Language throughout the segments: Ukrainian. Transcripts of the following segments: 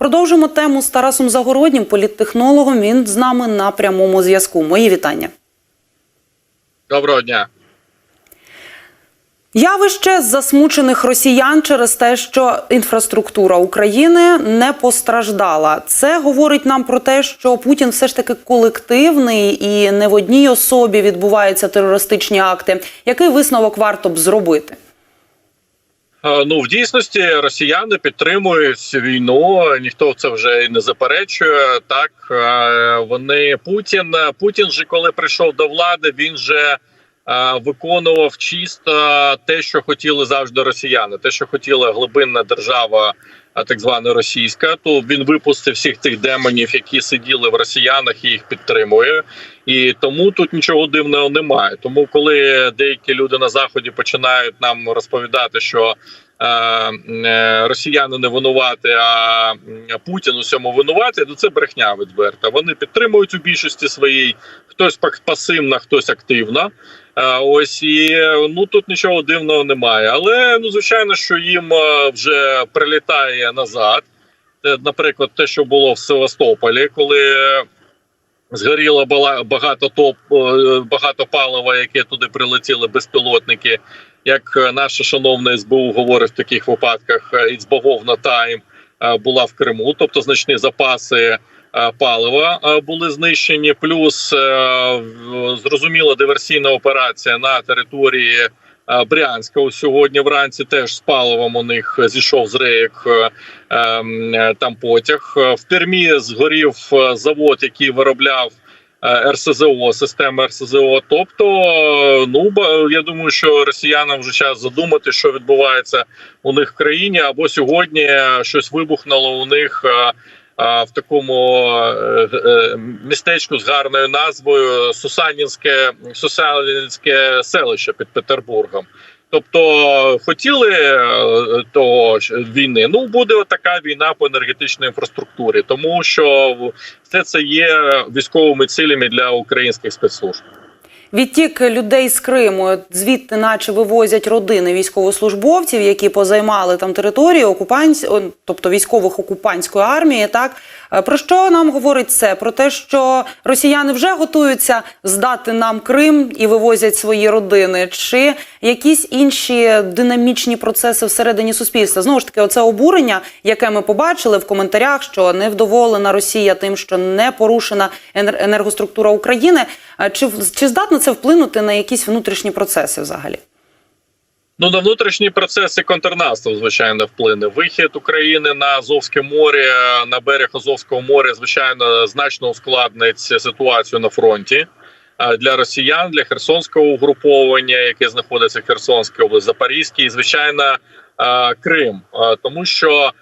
Продовжимо тему з Тарасом Загороднім, політтехнологом. Він з нами на прямому зв'язку. Мої вітання. Доброго дня. Явище засмучених росіян через те, що інфраструктура України не постраждала. Це говорить нам про те, що Путін все ж таки колективний і не в одній особі відбуваються терористичні акти. Який висновок варто б зробити? Е, Ну в дійсності росіяни підтримують війну. Ніхто це вже і не заперечує. Так е, вони Путін. Путін же коли прийшов до влади, він же е, виконував чисто те, що хотіли завжди росіяни, те, що хотіла глибинна держава, так звана російська. То він випустив всіх тих демонів, які сиділи в росіянах, і їх підтримує. І тому тут нічого дивного немає. Тому, коли деякі люди на заході починають нам розповідати, що е, е, росіяни не винувати, а Путін у цьому винувати, то це брехня відверта. Вони підтримують у більшості своїй, хтось пасивно, хтось активно. Ось і ну тут нічого дивного немає. Але ну звичайно, що їм е, вже прилітає назад. Наприклад, те, що було в Севастополі, коли згоріло багато топ е, багато палива, яке туди прилетіли безпілотники. Як е, наша шановна СБУ говорить в таких випадках, е, із богов на тайм була в Криму, тобто значні запаси палива е, були знищені. Плюс е, зрозуміла диверсійна операція на території. е, Брянська Ось сьогодні вранці теж з паливом у них зійшов з рейок е, ем, е, там потяг. Е, В Пермі згорів е, завод, який виробляв е, РСЗО, системи РСЗО. Тобто, е, ну я думаю, що росіянам вже час задумати, що відбувається у них в країні, або сьогодні е, щось вибухнуло у них. В такому е, е, містечку з гарною назвою Сусанінське Сусанінське селище під Петербургом. Тобто хотіли е, того війни. Ну буде така війна по енергетичній інфраструктурі, тому що все це є військовими цілями для українських спецслужб. Відтік людей з Криму звідти, наче вивозять родини військовослужбовців, які позаймали там території окупанць, тобто військових окупантської армії. Так про що нам говорить це? Про те, що росіяни вже готуються здати нам Крим і вивозять свої родини, чи якісь інші динамічні процеси всередині суспільства? Знову ж таки, оце обурення, яке ми побачили в коментарях, що невдоволена Росія тим, що не порушена енергоструктура України. Е, Чи чи здатно це вплинути на якісь внутрішні процеси взагалі? Ну на внутрішні процеси контрнаступ, звичайно, вплине. Вихід України на Азовське море на берег Азовського моря, звичайно, значно ускладнить ситуацію на фронті. Для росіян, для херсонського угруповання, яке знаходиться в Херсонській області, Запорізькій, і звичайно, Крим, тому що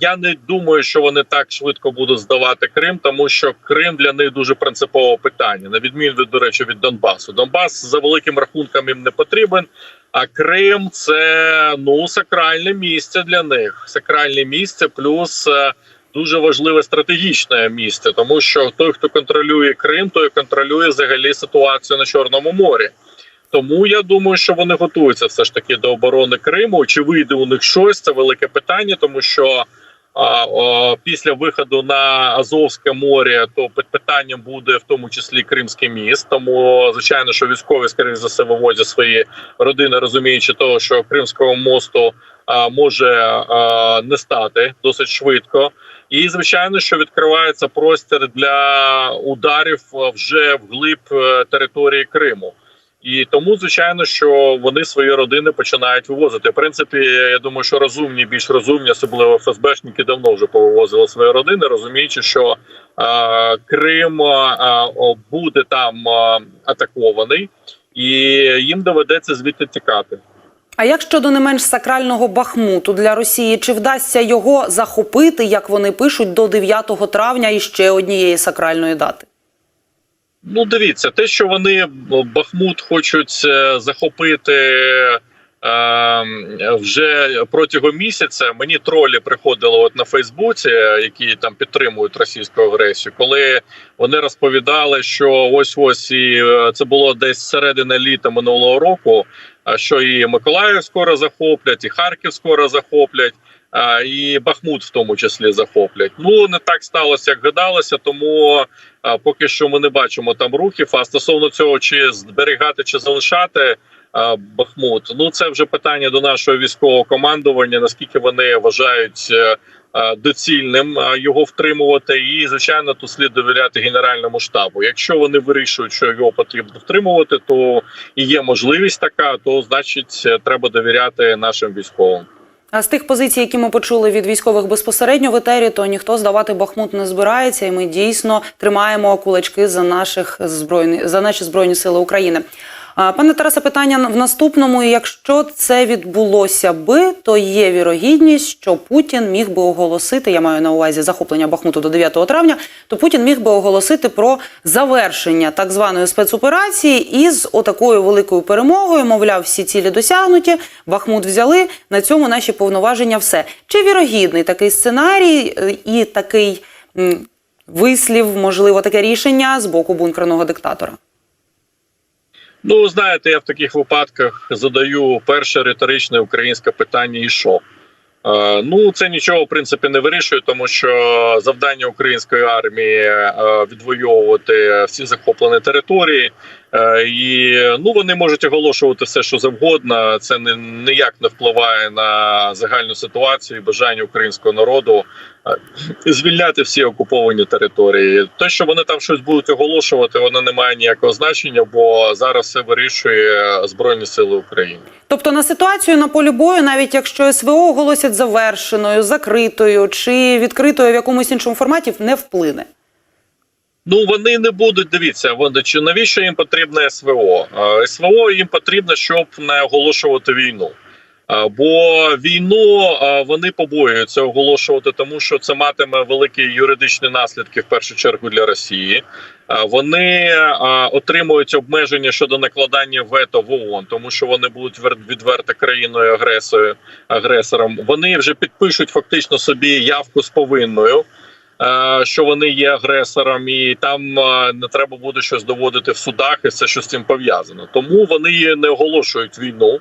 я не думаю, що вони так швидко будуть здавати Крим, тому що Крим для них дуже принципове питання, на відміну від до речі від Донбасу. Донбас за великим рахунком їм не потрібен. А Крим це ну сакральне місце для них. Сакральне місце, плюс е, дуже важливе стратегічне місце, тому що той, хто контролює Крим, той контролює взагалі ситуацію на Чорному морі. Тому я думаю, що вони готуються все ж таки до оборони Криму. Чи вийде у них щось? Це велике питання, тому що після виходу на Азовське море, то питанням буде в тому числі Кримський міст. Тому звичайно, що військові скоріше за все вивозять свої родини, розуміючи того, що Кримського мосту може не стати досить швидко. І звичайно, що відкривається простір для ударів вже вглиб е, території Криму. І тому, звичайно, що вони свої родини починають вивозити. В принципі, я думаю, що розумні, більш розумні, особливо ФСБшники, давно вже повивозили свої родини, розуміючи, що а, Крим о, буде там а, атакований, і їм доведеться звідти тікати. А як щодо не менш сакрального Бахмуту для Росії, чи вдасться його захопити, як вони пишуть, до 9 травня і ще однієї сакральної дати? Ну, дивіться, те, що вони Бахмут хочуть е, захопити е, вже протягом місяця. Мені тролі приходили от на Фейсбуці, е, які там підтримують російську агресію, коли вони розповідали, що ось ось і е, це було десь середина літа минулого року. а що і Миколаїв скоро захоплять, і Харків скоро захоплять. І Бахмут в тому числі захоплять. Ну не так сталося, як гадалося, тому поки що ми не бачимо там рухів. А стосовно цього, чи зберігати, чи залишати Бахмут, ну це вже питання до нашого військового командування. Наскільки вони вважають е, доцільним його втримувати, і звичайно, тут слід довіряти генеральному штабу. Якщо вони вирішують, що його потрібно втримувати, то і є можливість така, то значить е, треба довіряти нашим військовим. А з тих позицій, які ми почули від військових безпосередньо в етері, то ніхто здавати Бахмут не збирається, і ми дійсно тримаємо кулачки за наших збройні за наші збройні сили України. Пане Тарасе, питання в наступному. Якщо це відбулося би, то є вірогідність, що Путін міг би оголосити. Я маю на увазі захоплення Бахмуту до 9 травня. То Путін міг би оголосити про завершення так званої спецоперації із отакою великою перемогою. Мовляв, всі цілі досягнуті. Бахмут взяли. На цьому наші повноваження все. Чи вірогідний такий сценарій е, і такий вислів, можливо, таке рішення з боку бункерного диктатора? Ну знаєте, я в таких випадках задаю перше риторичне українське питання: і що? Е, ну це нічого в принципі не вирішує, тому що завдання української армії е, відвоювати всі захоплені території, і ну вони можуть оголошувати все, що завгодно. Це не ніяк не впливає на загальну ситуацію і бажання українського народу е, звільняти всі окуповані території. Те, що вони там щось будуть оголошувати, воно не має ніякого значення, бо зараз все вирішує Збройні Сили України. Тобто на ситуацію на полі бою, навіть якщо СВО оголосять завершеною, закритою чи відкритою в якомусь іншому форматі, не вплине. Ну вони не будуть дивіться. Вони чи навіщо їм потрібне СВО? СВО їм потрібно, щоб не оголошувати війну. Бо війну вони побоюються оголошувати, тому що це матиме великі юридичні наслідки в першу чергу для Росії. Вони отримують обмеження щодо накладання вето в ООН, тому що вони будуть вер- відверто країною агресою агресором. Вони вже підпишуть фактично собі явку з повинною. Е, Що вони є агресором, і там е, не треба буде щось доводити в судах, і все, що з цим пов'язано. Тому вони не оголошують війну.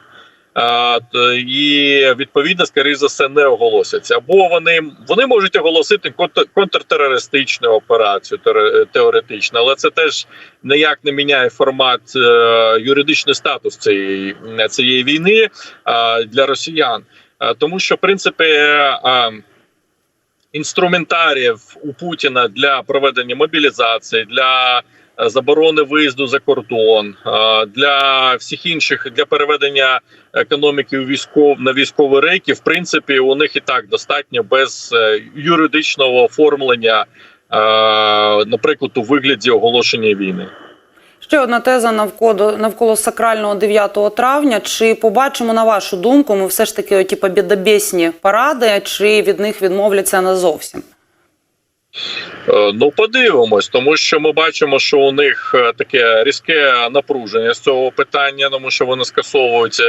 І відповідно, скоріш за все, не оголосяться. Або вони вони можуть оголосити контр- контртерористичну операцію теоретично, але це теж ніяк не міняє формат е, юридичний статус цієї, цієї війни е, для росіян. Е, тому що в принципі. Інструментаріїв у Путіна для проведення мобілізації, для е, заборони виїзду за кордон, е, для всіх інших для переведення економіки у військов на військові рейки, в принципі, у них і так достатньо без е, юридичного оформлення, наприклад, у вигляді оголошення війни. Ще одна теза навколо навколо сакрального 9 травня. Чи побачимо на вашу думку, ми все ж таки оті побєдобєсні паради, чи від них відмовляться назовсім? Е, Ну, подивимось, тому що ми бачимо, що у них е, таке різке напруження з цього питання, тому що вони скасовують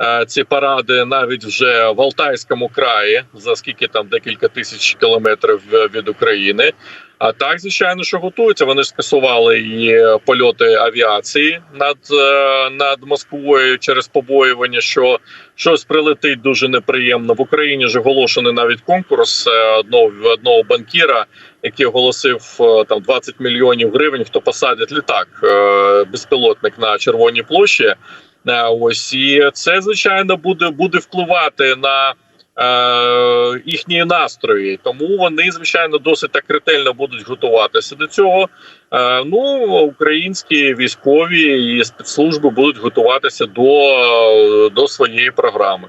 е, ці паради навіть вже в Алтайському краї, за скільки там декілька тисяч кілометрів від України. А так, звичайно, що готуються. Вони скасували і е, польоти авіації над, е, над Москвою через побоювання, що щось прилетить дуже неприємно. В Україні ж оголошений навіть конкурс е, одного одного банкіра, який оголосив там 20 мільйонів гривень, хто посадить літак безпілотник на Червоній площі. Ось і це звичайно буде буде впливати на їхні настрої. Тому вони звичайно досить так ретельно будуть готуватися до цього. Е, ну українські військові і спецслужби будуть готуватися до, до своєї програми.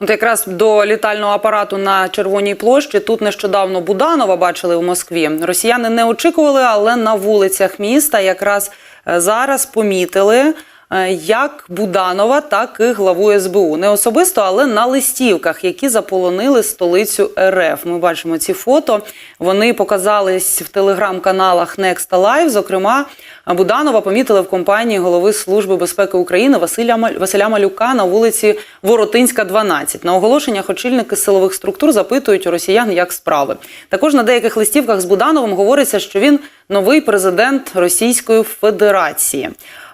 От якраз до літального апарату на Червоній площі тут нещодавно Буданова бачили в Москві. Росіяни не очікували, але на вулицях міста якраз е, зараз помітили. Е, Як Буданова, так і главу СБУ не особисто, але на листівках, які заполонили столицю РФ. Ми бачимо ці фото. Вони показались в телеграм-каналах Next Live. Зокрема, Буданова помітили в компанії голови Служби безпеки України Василя Василя Малюка на вулиці Воротинська, 12. На оголошеннях очільники силових структур запитують у росіян, як справи. Також на деяких листівках з Будановим говориться, що він новий президент Російської Федерації.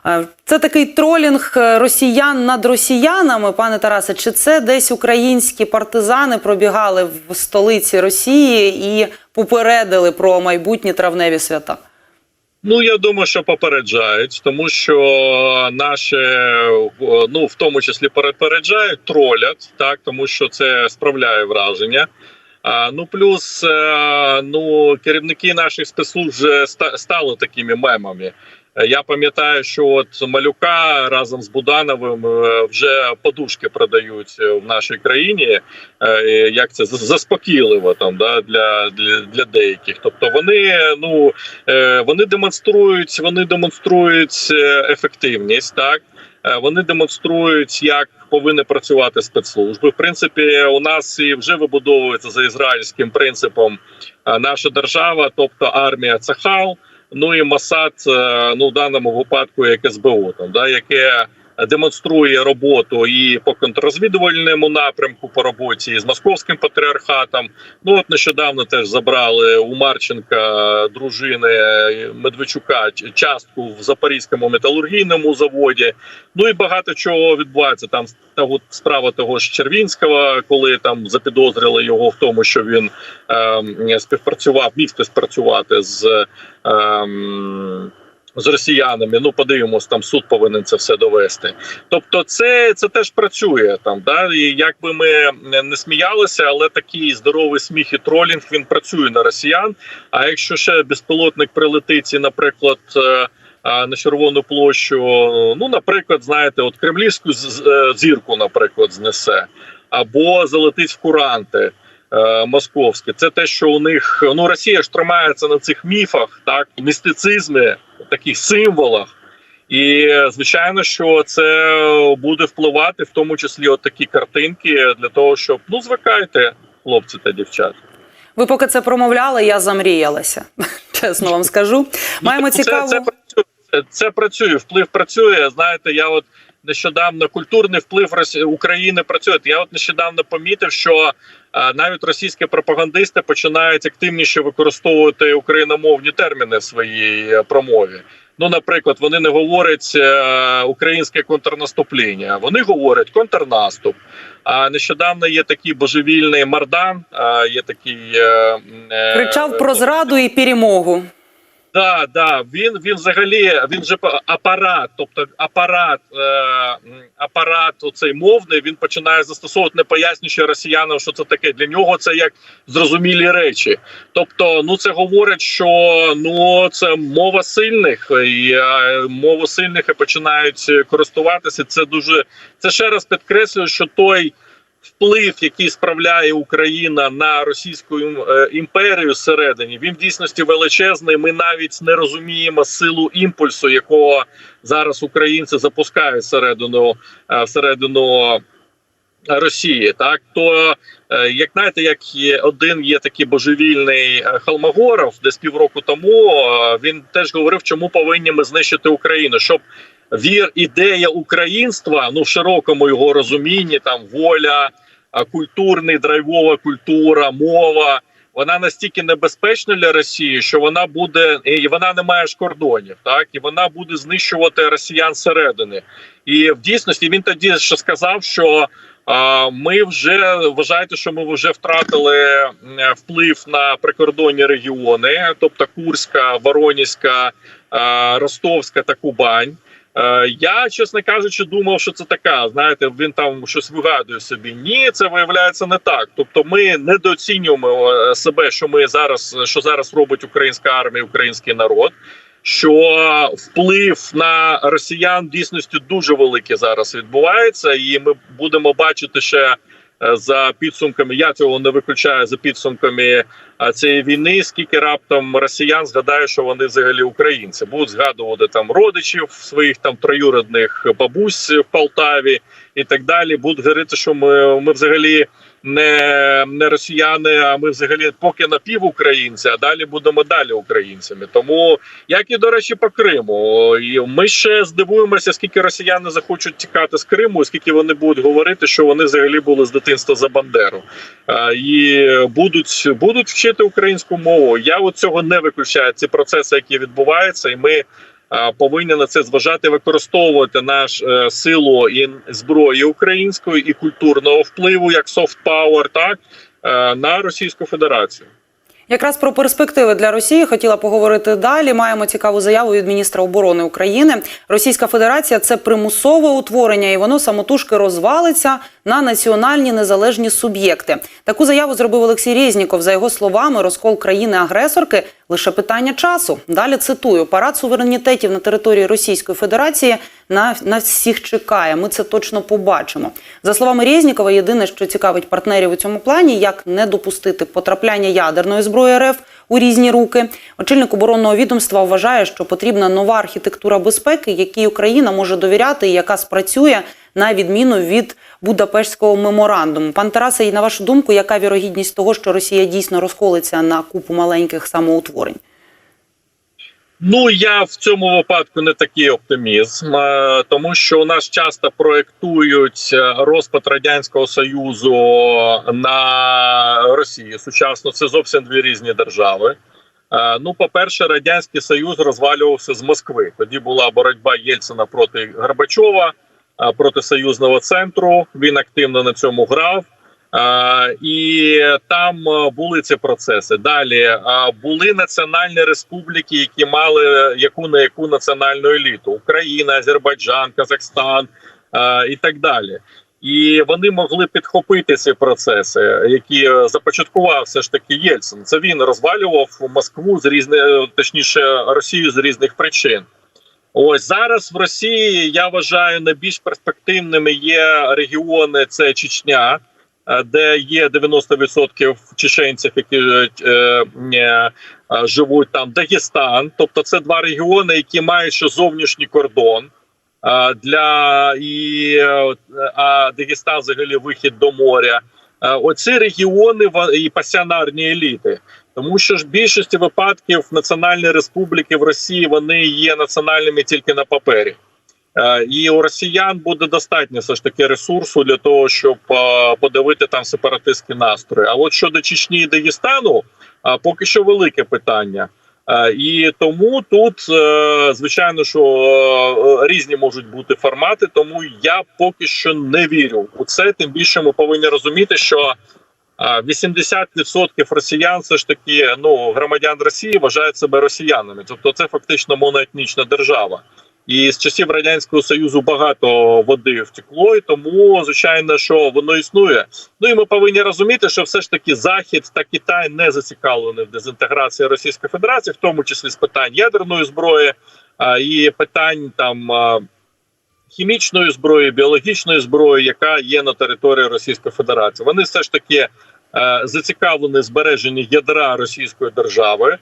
Е, Це такий тролінг е, росіян над росіянами, пане Тарасе. Чи це десь українські партизани пробігали в столиці Росії і попередили про майбутні травневі свята? Ну я думаю, що попереджають, тому що наше ну в тому числі попереджають, тролять, так тому що це справляє враження. А, ну плюс е, ну керівники наших спецслужб вже ста- стали такими мемами. Е, Я пам'ятаю, що от малюка разом з Будановим е, вже подушки продають е, в нашій країні. Як це заспокійливо там да для, для, для деяких. Тобто вони ну вони демонструють, вони демонструють ефективність, так вони демонструють, як повинні працювати спецслужби. В принципі, у нас і вже вибудовується за ізраїльським принципом наша держава, тобто армія це хал. Ну і Масад, е, ну в даному випадку, як СБУ, там да яке демонструє роботу і по контррозвідувальному напрямку по роботі з московським патріархатом. Ну от нещодавно теж забрали у Марченка дружини Медведчука частку в Запорізькому металургійному заводі. Ну і багато чого відбувається. Там та справа того ж Червінського, коли там запідозрили його в тому, що він ем, співпрацював, міг співпрацювати з. Ем, з росіянами, ну подивимось, там суд повинен це все довести. Тобто, це це теж працює там. Да? І як би ми не сміялися, але такий здоровий сміх і тролінг він працює на росіян. А якщо ще безпілотник прилетить, і, наприклад, е, на червону площу, ну, наприклад, знаєте, от кремлівську е, зірку, наприклад, знесе, або залетить в куранти. Е, Московське, це те, що у них ну Росія ж тримається на цих міфах, так містицизмі, таких символах, і звичайно, що це буде впливати, в тому числі от такі картинки, для того, щоб ну звикайте, хлопці та дівчата. Ви поки це промовляли, я замріялася. Чесно вам скажу. Маємо Ну, це, цікаву. це, працює, це, це працює, вплив працює. Знаєте, я от нещодавно культурний вплив. України працює. Я от нещодавно помітив, що навіть російські пропагандисти починають активніше використовувати україномовні терміни в своїй е, промові. Ну, наприклад, вони не говорять е, українське контрнаступління, вони говорять контрнаступ. А нещодавно є такий божевільний Мардан, е, є такий е, е, Кричав про зраду і перемогу. Да, да, він він взагалі він же па- апарат, тобто апарат, е, апарат оцей мовний. Він починає застосовувати, не пояснюючи росіянам, що це таке. Для нього це як зрозумілі речі. Тобто, ну це говорить, що ну це мова сильних, і е, мову сильних і починають користуватися. Це дуже це ще раз підкреслює, що той. Вплив, який справляє Україна на російську е, імперію зсередині, він в дійсності величезний. Ми навіть не розуміємо силу імпульсу, якого зараз українці запускають всередину е, всередину Росії. Так то е, як знаєте, як є один є такий божевільний Холмогоров, десь півроку тому він теж говорив, чому повинні ми знищити Україну, щоб вір, ідея українства, ну в широкому його розумінні, там воля, культурний драйвова культура, мова. Вона настільки небезпечна для Росії, що вона буде і вона не має ж кордонів, так і вона буде знищувати росіян зсередини. І в дійсності він тоді ще сказав, що а, ми вже вважаєте, що ми вже втратили вплив на прикордонні регіони, тобто Курська, Воронізька, а, Ростовська та Кубань. Е, Я, чесно кажучи, думав, що це така. Знаєте, він там щось вигадує собі. Ні, це виявляється не так. Тобто, ми недооцінюємо е, себе, що ми зараз що зараз робить українська армія, український народ. Що вплив на росіян дійсності дуже великий зараз відбувається, і ми будемо бачити ще за підсумками. Я цього не виключаю за підсумками а, цієї війни. Скільки раптом росіян згадає, що вони взагалі українці будуть згадувати там родичів своїх там троюродних бабусь в Полтаві і так далі. Будуть говорити, що ми, ми взагалі не, не росіяни, а ми взагалі поки напівукраїнці, а далі будемо далі українцями. Тому як і до речі, по Криму, і ми ще здивуємося, скільки росіяни захочуть тікати з Криму, скільки вони будуть говорити, що вони взагалі були з дитинства за Бандеру. І будуть будуть вчити українську мову. Я от цього не виключаю. Ці процеси, які відбуваються, і ми повинні на це зважати, використовувати наш е, силу і зброї української і культурного впливу як софт пауер, так е, на Російську Федерацію. Якраз про перспективи для Росії хотіла поговорити далі. Маємо цікаву заяву від міністра оборони України. Російська Федерація це примусове утворення, і воно самотужки розвалиться на національні незалежні суб'єкти. Таку заяву зробив Олексій Резніков. За його словами, розкол країни-агресорки лише питання часу. Далі цитую: парад суверенітетів на території Російської Федерації на, на всіх чекає. Ми це точно побачимо. За словами Резнікова, єдине, що цікавить партнерів у цьому плані, як не допустити потрапляння ядерної зброї РФ у різні руки. Очільник оборонного відомства вважає, що потрібна нова архітектура безпеки, якій Україна може довіряти і яка спрацює на відміну від Будапештського меморандуму. Пан Тарасе, і на вашу думку, яка вірогідність того, що Росія дійсно розколиться на купу маленьких самоутворень? Ну я в цьому випадку не такий оптимізм, е, тому що у нас часто проєктують е, розпад радянського союзу на Росію. Сучасно це зовсім дві різні держави. Е, Ну, по-перше, радянський союз розвалювався з Москви. Тоді була боротьба Єльцина проти Горбачова, проти союзного центру. Він активно на цьому грав. Е, і там е, були ці процеси. Далі е, були національні республіки, які мали яку на яку національну еліту: Україна, Азербайджан, Казахстан е, і так далі. І вони могли підхопити ці процеси, які е, започаткував все ж таки Єльцин. Це він розвалював Москву з різних, точніше Росію з різних причин. Ось зараз в Росії я вважаю найбільш перспективними є регіони. Це Чечня, е, де є 90% чеченців, які е, е, е, живуть там. Дагестан, тобто це два регіони, які мають ще зовнішній кордон. е, Для і е, а Дагестан взагалі вихід до моря. Е, Оці регіони і пасіонарні еліти. Тому що ж в більшості випадків національні республіки в Росії вони є національними тільки на папері. Е, І у росіян буде достатньо все ж таки ресурсу для того, щоб е, подавити там сепаратистські настрої. А от щодо Чечні і Дагестану, е, поки що велике питання. І тому тут, звичайно, що різні можуть бути формати, тому я поки що не вірю у це. Тим більше ми повинні розуміти, що а, 80% росіян все ж таки ну громадян Росії вважають себе росіянами, тобто це фактично моноетнічна держава. І з часів радянського союзу багато води втекло, і тому звичайно, що воно існує. Ну і ми повинні розуміти, що все ж таки Захід та Китай не зацікавлені в дезінтеграції Російської Федерації, в тому числі з питань ядерної зброї а, і питань там. а, Хімічної зброї, біологічної зброї, яка є на території Російської Федерації, вони все ж таки е, зацікавлені збереженні ядра Російської держави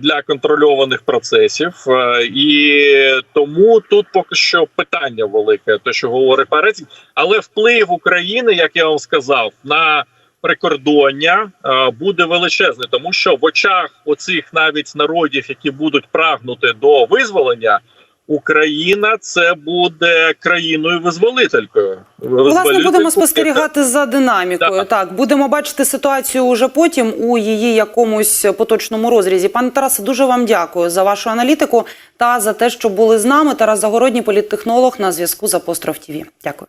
для контрольованих процесів, Е, і тому тут поки що питання велике, те, що говорить Парець, але вплив України, як я вам сказав, на прикордоння е, буде величезний, тому що в очах оцих навіть народів, які будуть прагнути до визволення. Україна це буде країною визволителькою. Власне, будемо спостерігати за динамікою. Да. Так, будемо бачити ситуацію уже потім у її якомусь поточному розрізі. Пане Тарасе, дуже вам дякую за вашу аналітику та за те, що були з нами. Тарас Загородній, політтехнолог на зв'язку з Апостроф ТІВІ. Дякую.